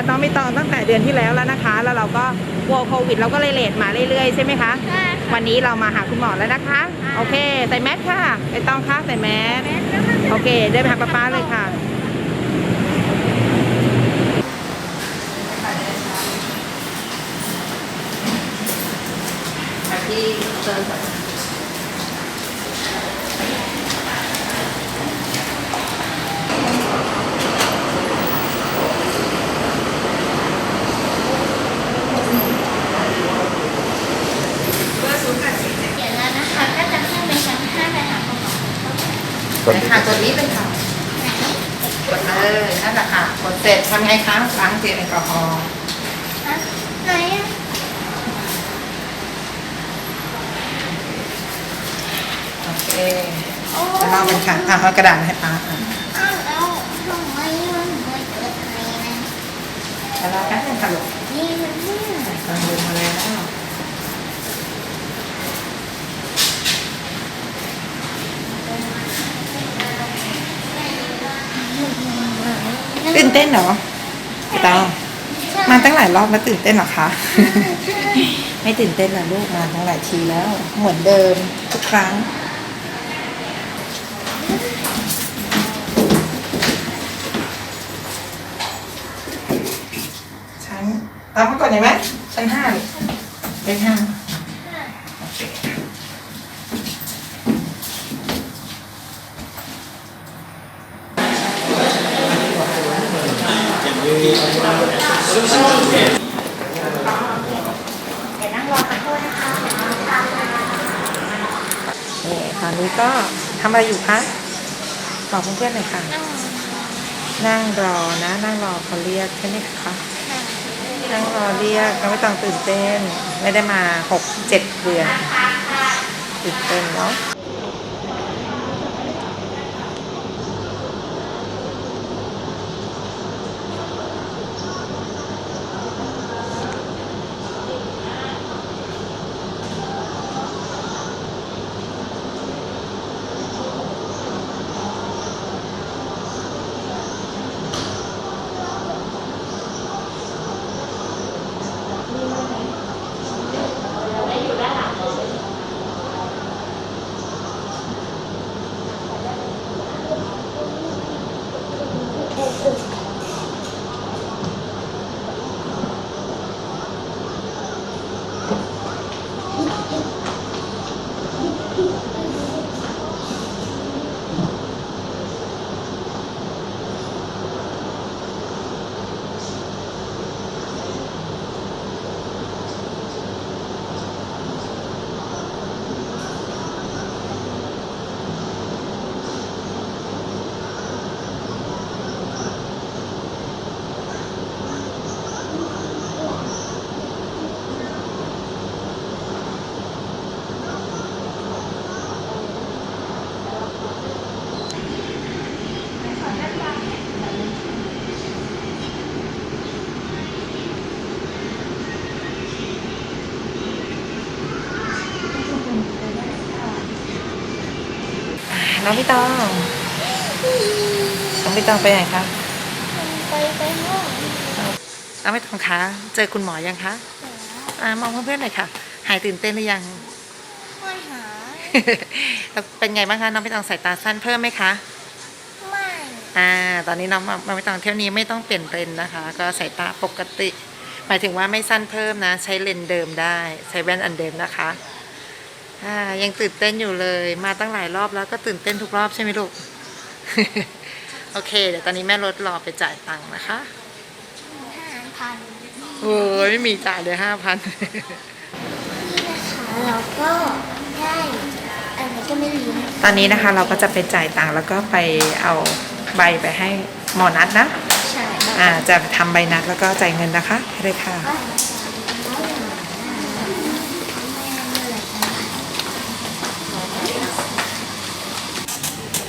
คุณหมอนัดน้องไม่ต้องตั้งแต่เดือนที่แล้วแล้วนะคะ แล้วเราก็กลัวโควิด เราก็เลยเลทมาเรื่อยๆใช่ไหมคะ ใช่ค่ะ วันนี้เรามาหาคุณหมอแล้วนะคะโอเค ใส่แมสค่ะไม่ต้องค่ะใส่แมสโอเค เดินไปหาป้าป้าเลยค่ะ ที่เจอเดี๋ยวแล้วนะคะ ก็จะขึ้นเป็นชั้นห้าไปหาคุณหมอ ไปค่ะกดนี้เลยค่ะกดเลยนั่นแหละค่ะกดเสร็จทำไงคะล้างเจลแอลกอฮอล์อะไหนอะโอเคโอ้แล้วเราเป็นค่ะอะเอากระดาษมาให้ป้าอะอ้าวแล้วทำไมมันไม่เกิดไทยนะแล้วเราแป๊บนึงค่ะลูก นี่มันเนี่ย กำลังดูมาแล้วตื่ นเต้นเหรอพี่ตองมาตั้งหลายรอบแล้วตื่นเต้นเหรอคะ ไม่ตื่นเต้นนะลูกมาตั้งหลายทีแล้ว เหมือนเดิมทุกครั้ง ชั้นตามมาก่อนเห็นไหมชั้นห้าเลยเลขห้าโอเค นี่ตอนนี้ก็ทำอะไรอยู่คะบอกเพื่อนๆหน่อยค่ะ นั่งนั่งรอนะ นั่งรอเขาเรียกใช่ไหมคะค่ะนั่งรอเรียกก็ไม่ต้องตื่นเต้น ไม่ได้มาหกเจ็ดเดือนตื่นเต้นเนาะ น้องพี่ตองน้องพี่ตองไปไหนคะไปไปห้องน้องพี่ตองคะเจอคุณหมอยังคะอ่ามองเพื่อนๆหน่อยค่ะ หายตื่นเต้นหรือยังไม่หาแล้วเป็นไงบ้างคะน้องพี่ตองสายตาสั้นเพิ่มไหมคะไม่อ่าตอนนี้น้องน้องไม่ต้องเที่ยวนี้ไม่ต้องเปลี่ยนเลนส์นะคะ ก็สายตาปกติ หมายถึงว่าไม่สั้นเพิ่มนะ ใช้เลนส์เดิมได้ ใช้แว่นอันเดิมนะคะ อ่ายังตื่นเต้นอยู่เลย มาตั้งหลายรอบแล้วก็ตื่นเต้นทุกรอบใช่ไหมลูก โอเค เดี๋ยวตอนนี้แม่รถรอไปจ่ายตังค์นะคะห้าพันโอ้ยไม่มีจ่ายเลยห้าพันนี่นะคะเราก็ได้อันนี้ก็ไม่รู้ตอนนี้นะคะเราก็จะไปจ่ายตังค์แล้วก็ไปเอาใบไปให้หมอนัดนะ ใช่ อ่าจะทำใบนัดแล้วก็จ่ายเงินนะคะให้เลยค่ะ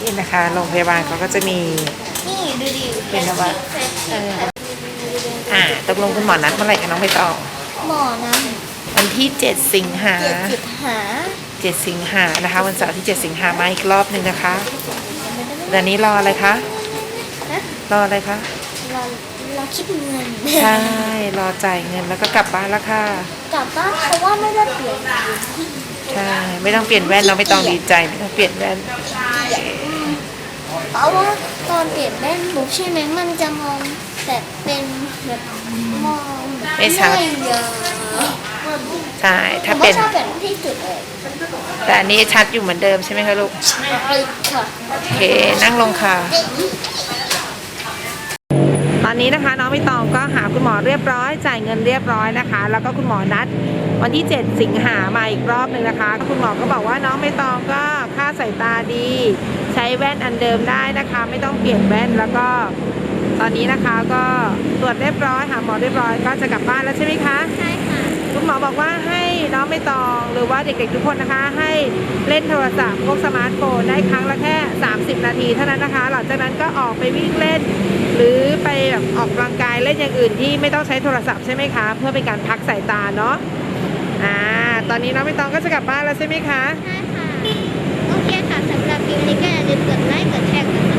นี่นะคะโรงพยาบาลเขาก็จะมี นี่ดูดิเป็นอะไรวะเฟซเอออ่าตกลงคุณหมอนัดเมื่อไหร่คะน้องใบตองหมอนะวันที่ 7 สิงหาเจ็ดจุดหา7สิงหานะคะ วันเสาร์ที่ 7 สิงหามาอีกรอบหนึ่งนะคะเดี๋ยวนี้รออะไรคะนะรออะไรคะรอเราคิดเงินใช่รอจ่ายเงินแล้วก็กลับบ้านแล้วค่ะกลับบ้านเพราะว่าไม่ได้เปลี่ยนอยู่ที่ใช่ไม่ต้องเปลี่ยนแว่นเราไม่ต้องดีใจไม่ต้องเปลี่ยนแว่น เพราะว่าตอนเปลี่ยนแว่นบุ๊กใช่ไหมมันจะมองแต่เป็นแบบมองไม่ชัด เยอะใช่ผถ้ามก็เป็นชอบแบบที่สุดเลยแต่อันนี้ชัดอยู่เหมือนเดิมใช่ไหมคะลูก ใช่ค่ะโอเค นั่งลงค่ะตอ นี้นะคะน้องใบตองก็หาคุณหมอเรียบร้อย จ่ายเงินเรียบร้อยนะคะ แล้วก็คุณหมอนัดวันที่ 7 สิงหามาอีกรอบหนึ่งนะคะคุณหมอก็บอกว่าน้องใบตองก็ค่าสายตาดี ใช้แว่นอันเดิมได้นะคะ ไม่ต้องเปลี่ยนแว่นแล้วก็ตอนนี้นะคะก็ตรวจเรียบร้อยหาหมอเรียบร้อยก็จะกลับบ้านแล้วใช่ไหมคะใช่ค่ะ คุณหมอบอกว่าให้น้องไม่ตอง หรือว่าเด็กๆทุกคนนะคะ ให้เล่นโทรศัพท์พวกสมาร์ทโฟนได้ครั้งละแค่ 30 นาทีเท่านั้นนะคะ หลังจากนั้นก็ออกไปวิ่งเล่น หรือไปแบบออกกำลังกายเล่นอย่างอื่นที่ไม่ต้องใช้โทรศัพท์ใช่ไหมคะ เพื่อเป็นการพักสายตาเนาะอ่าตอนนี้น้องไม่ตองก็จะกลับบ้านแล้วใช่ไหมคะ ใช่ค่ะ โอเคค่ะสำหรับคลิปนี้ก็อย่าลืมกดไลค์กดแชร์กด